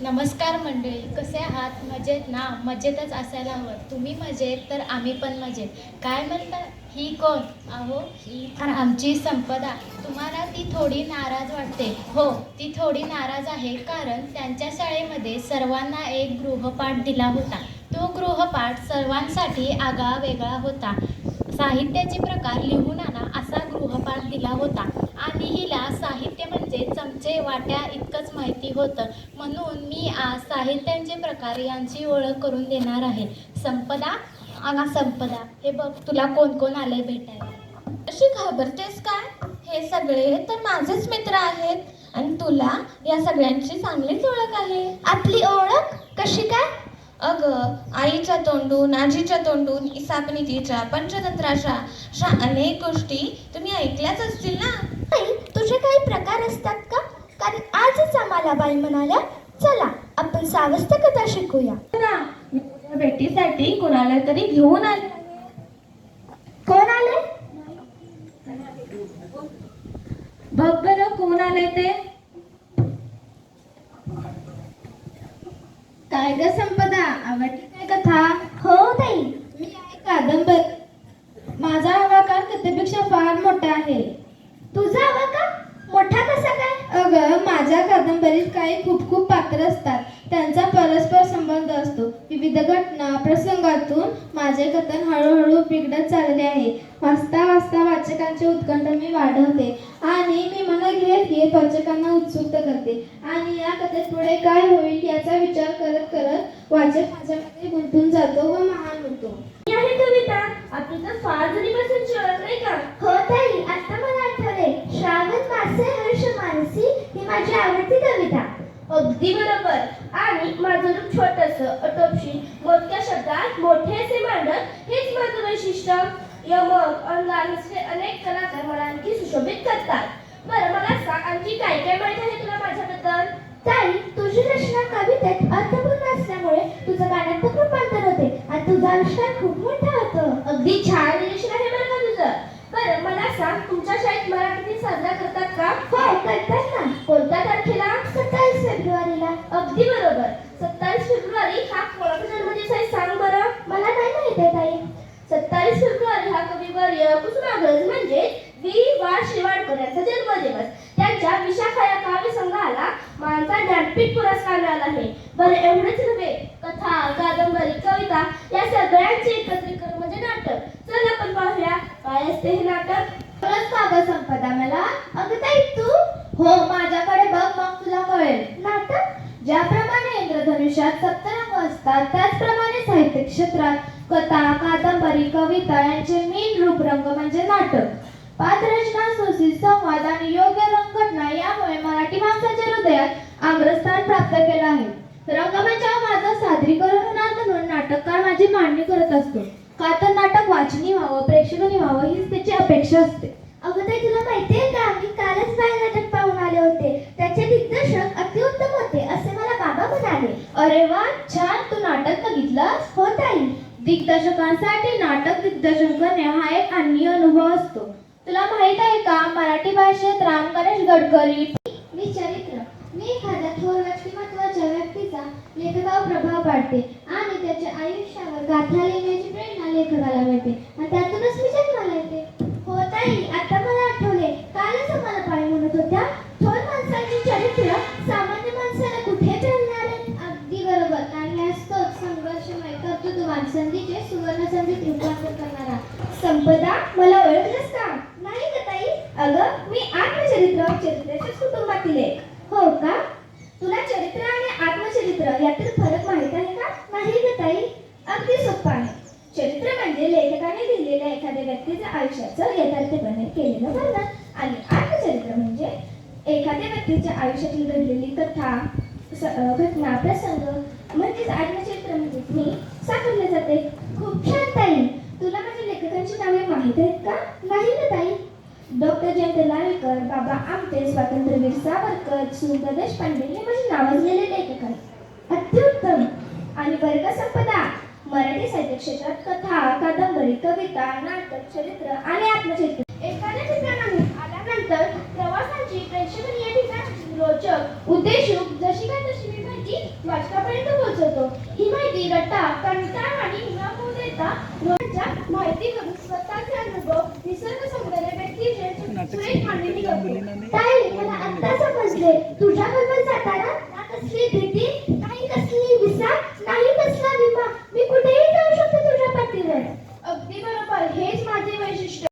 नमस्कार मंडळी कसे आहात? मजेत ना? मजेतच असायला हवं. तुम्ही मजेत तर आम्ही पण मजेत. काय म्हणता? ही कोण? अहो ही तर आमची संपदा. तुम्हाला ती थोडी नाराज वाटते. हो ती थोडी नाराज आहे कारण त्यांच्या शाळेमध्ये सर्वांना एक गृहपाठ दिला होता. तो गृहपाठ सर्वांसाठी आगळा वेगळा होता. साहित्याचे प्रकार लिहून आणा. गृहपाठ दिला होता. आणि हिला साहित्य म्हणजे चमचे वाट्या इतकंच माहिती होतं. म्हणून मी आज साहित्यांचे प्रकार यांची ओळख करून देणार आहे. संपदा? अगा संपदा हे बघ तुला कोण कोण आले भेटायला? अशी घाबरतेस काय? हे सगळे तर माझेच मित्र आहेत. आणि तुला या सगळ्यांची चांगलीच ओळख आहे. आपली ओळख कशी काय? अगं आईच्या तोंडून आजीच्या तोंडून इसापनीतीच्या पंचतंत्राच्या अशा अनेक गोष्टी तुम्ही ऐकल्याच असतील ना? आई तुझे काही प्रकार असतात का? कारण आजच आम्हाला बाई म्हणाल्या चला आपण सावस्त कथा शिकूया. मी तुझ्या भेटीसाठी कोणाला तरी घेऊन आले. कोण आले? बघ बरं कोण आले ते. काय ग संपदा आवडली काय कथा हो ताई मी आहे कादंबर माझा आवाकार कथेपेक्षा फार मोठा आहे तुझा आवाकार मोठा कसा काय अगं माझ्या काही खूप खूप पात्र असतात. त्यांचा परस्पर संबंध असतो. विविध घटना प्रसंगातून माझे कथन हळूहळू बिघडत चालले आहे. वाचता वाचता वाचकांचे उत्कंठ मी वाढवते आणि मी मला घेत घेत वाचकांना उत्सुक करते. आणि या कथेत पुढे काय होईल याचा विचार करत करत वाचक माझ्यामध्ये गुंतून जातो व महान होतो मी आहे कविता आपली तर फार जुनीपासूनची ओळख नाही का हो ताई आता मला आठवले श्रावण मासे हर्ष मानसी ही माझी आवडती कविता अगदी बरोबर. आणि माझं रूप छोटस अटोपशी मोजक्या शब्दात मोठे असे मांडत हेच माझं वैशिष्ट्य. यमक अंगार असे अनेक कलाकार मला आणखी सुशोभित करतात. बरं मला सांग आणखी काय काय माहीत आहे तुला माझ्याबद्दल? ताई तुझी रचना कवितेत अर्थपूर्ण असल्यामुळे तुझं गाण्यात खूप रूपांतर होते आणि तुझा आविष्कार खूप मोठा होतो. अगदी छान निरीक्षण आहे बरं का तुझं. बरं मला सांग तुमच्या शाळेत मराठी साजरा करतात का? हो करतात ना कोणत्या तारखेला सत्तावीस फेब्रुवारीला अगदी बरोबर. सत्तावीस फेब्रुवारी हा कोणाचा जन्मदिवस आहे सांग बरं. मला नाही माहिती आहे ताई. सत्तावीस फेब्रुवारी हा कविवर्य कुसुमाग्रज म्हणजे वी. वा. शिवाडकर यांचा जन्मदिवस. त्यांच्या विशाखा या काव्य संघाला मानता ज्ञानपीठ पुरस्कार मिळाला आहे. बरं एवढेच नव्हे. कथा कादंबरी कविता या सगळ्यांचे एकत्रीकरण म्हणजे नाटक. चल आपण पाहूया. काय असते हे नाटक खरंच का ग संपदा मला अगं ताई तू हो माझ्याकडे बघ मग तुला कळेल नाटक ज्याप्रमाणे इंद्रधनुष्यात सप्तरंग असतात. त्याचप्रमाणे साहित्य क्षेत्रात कथा कादंबरी कविता यांचे मेन रूप रंग म्हणजे नाटक. पात्ररचना सुशील संवाद आणि योग्य रंगघटना यामुळे मराठी माणसाच्या हृदयात आग्रस्थान प्राप्त केलं आहे. रंगमंचावर म्हणजे माझं सादरीकरण होणार म्हणून नाटककार माझी मांडणी करत असतो. का तर नाटक वाचनी व्हावं प्रेक्षकांनी व्हावं हीच त्याची अपेक्षा असते. अगं ताई तुला माहितीये का? मी कालच बाय नाटक पाहून आले होते. त्याचे दिग्दर्शक अतिउत्तम होते असे मला बाबा म्हणाले अरे वा छान तू नाटक बघितलंस हो ताई दिग्दर्शकांसाठी नाटक दिग्दर्शन करणे हा एक अन्य अनुभव असतो. तुला माहीत आहे का मराठी भाषेत राम गणेश गडकरी? मी चरित्र. मी एखाद्या थोर व्यक्तिमत्वाच्या व्यक्तीचा लेखकावर प्रभाव पाडते आणि त्याच्या आयुष्यावर गाथा लिहिण्याची प्रेरणा लेखकाला मिळते. आणि त्यातूनच मी संधीचे सुवर्ण संधीत रूपांतर करणारा. संपदा मला ओळखलंस का? नाही का ताई. अगं मी आत्मचरित्र चरित्राच्या कुटुंबातील एक. हो का? तुला चरित्र आणि आत्मचरित्र यातील फरक माहीत आहे का? नाही ग ताई. अगदी सोपं आहे. चरित्र म्हणजे लेखकाने लिहिलेल्या एखाद्या व्यक्तीच्या आयुष्याचं यथार्थपणे केलेलं वर्णन आणि आत्मचरित्र म्हणजे एखाद्या व्यक्तीच्या आयुष्यातील घडलेली कथा घटना प्रसंग म्हणजेच आत्मचरित्र म्हणजे मी साकारले जाते खूप छान ताई तुला माझ्या लेखकांची नावे माहीत आहेत का नाही ना ताई डॉक्टर जयंत नावेकर बाबा आमटे स्वातंत्र्यवीर सावरकर सुंदर देशपांडे हे माझे नावाजलेले लेखक आहेत. अत्युत्तम आणि वर्ग संपदा मराठी साहित्य क्षेत्रात कथा कादंबरी कविता नाटक चरित्र आणि आत्मचरित्र. एखाद्या ठिकाणाहून आल्यानंतर प्रवासांची प्रेक्षणीय ठिकाणाची रोचक उद्देशूक जशी काय तशी मी माहिती वाचकापर्यंत पोहोचवतो. ही माहिती रट्टा म्हणजे तुझ्या बरोबर जाताना ना कसली भीती काही कसली